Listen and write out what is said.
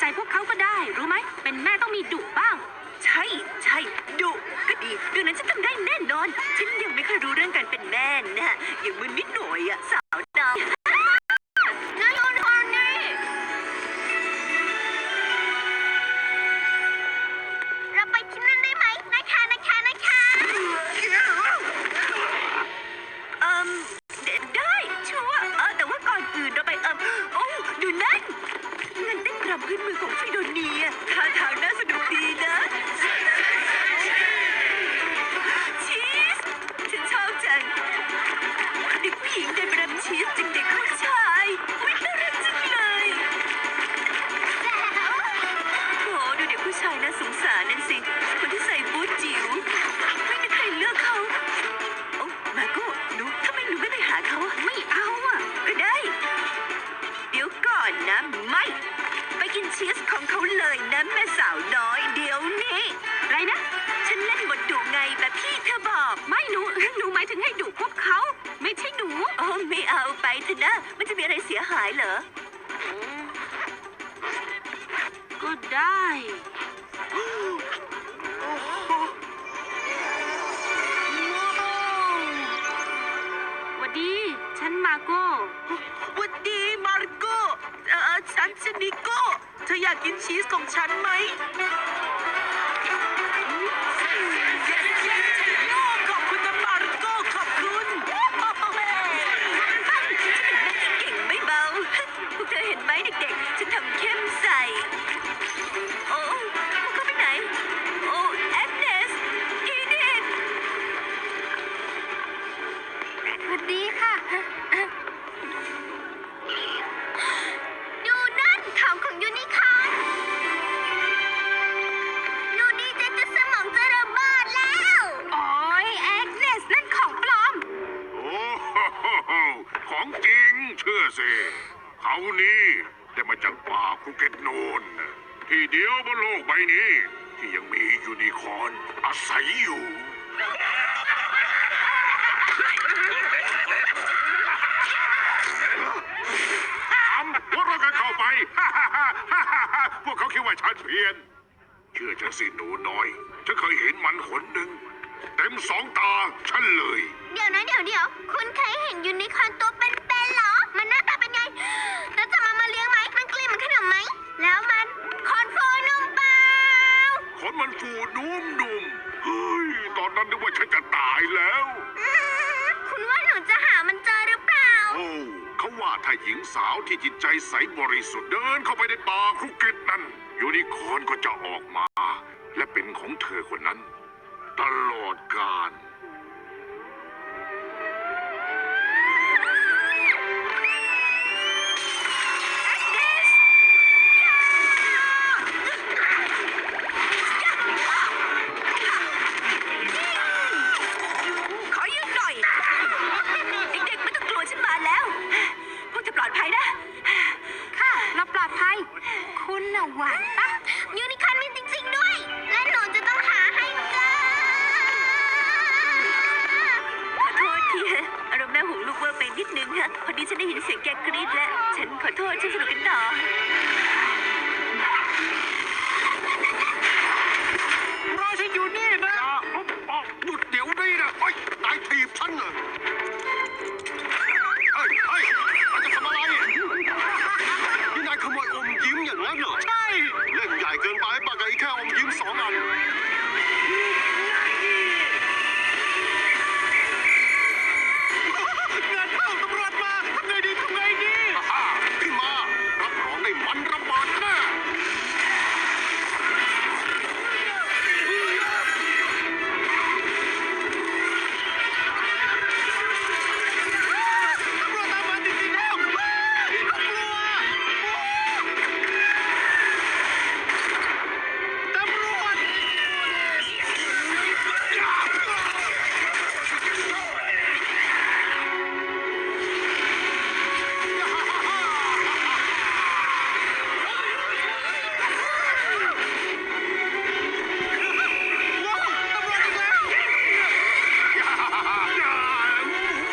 ใจพวกเขาก็ได้ รู้ไหม เป็นแม่ต้องมีดุบ้าง ใช่ใช่ดุก็ดีเรื่องนั้นฉันทำได้แน่นอน ฉันยังไม่เคยรู้เรื่องการเป็นแม่นะยังมึนนิดหน่อยอะ ชีสของเขาเลยนะแม่สาวน้อยเดี๋ยวนี้ไรนะ ฉันเล่นบทดุไงแบบที่เธอบอก ไม่หนู หนูหมายถึงให้ดุพวกเขา ไม่ใช่หนูโอ้ไม่เอาไปเถอะนะ มันจะมีอะไรเสียหายเหรอ ก็ได้ หวัดดี ฉันมาโก้ วันดีมาร์โกเอ่อฉันชนิโก้เธ อยากกินชีสของฉันไหมขอบคุณนะมาร์โกขอบคุณฉันเป็นแม่ที่เก่งไม่เบา พวกเธอเห็นไหมเด็กๆ ฉันทำเข้มใส่ โอ้พวกเขาไปไหน โอ้แอนเนสอีดิทสวัสดีค่ะ สิเขานี่ได้มาจากป่าภูเก็ตโนนที่เดียวบนโลกใบนี้ ที่ยังมียูนิคอร์นอาศัยอยู่ทำหัวเราะกันเข้าไป พวกเขาคิดว่าฉันเพี้ยน เชื่อฉันสิหนูน้อย ฉันเคยเห็นมันหนหนึ่งเต็มสองตาฉันเลย เดี๋ยวนะเดี๋ยวเดี๋ยว คุณเคยเห็นยูนิคอร์นตัวเป็น นนั้นนึกว่าฉันจะตายแล้วอืมคุณว่าหนูจะหามันเจอหรือเปล่า โอ้เขาว่าถ้าหญิงสาวที่จิตใจใสบริสุทธิ์เดินเข้าไปในป่าครุกเก็ตนั้น ยูนิคอร์นก็จะออกมา และเป็นของเธอคนนั้น ตลอดกาล ภัย คุณน่ะหวานปะยูนิคอร์นมีจริงๆด้วย และหนูจะต้องหาให้เจอขอโทษทีฮะอารมณ์แม่หูลูกเวอร์ไปนิดนึงฮะ พอดีฉันได้ยินเสียงแกกรี๊ดแล้ว ฉันขอโทษฉันสนุกกันต่อ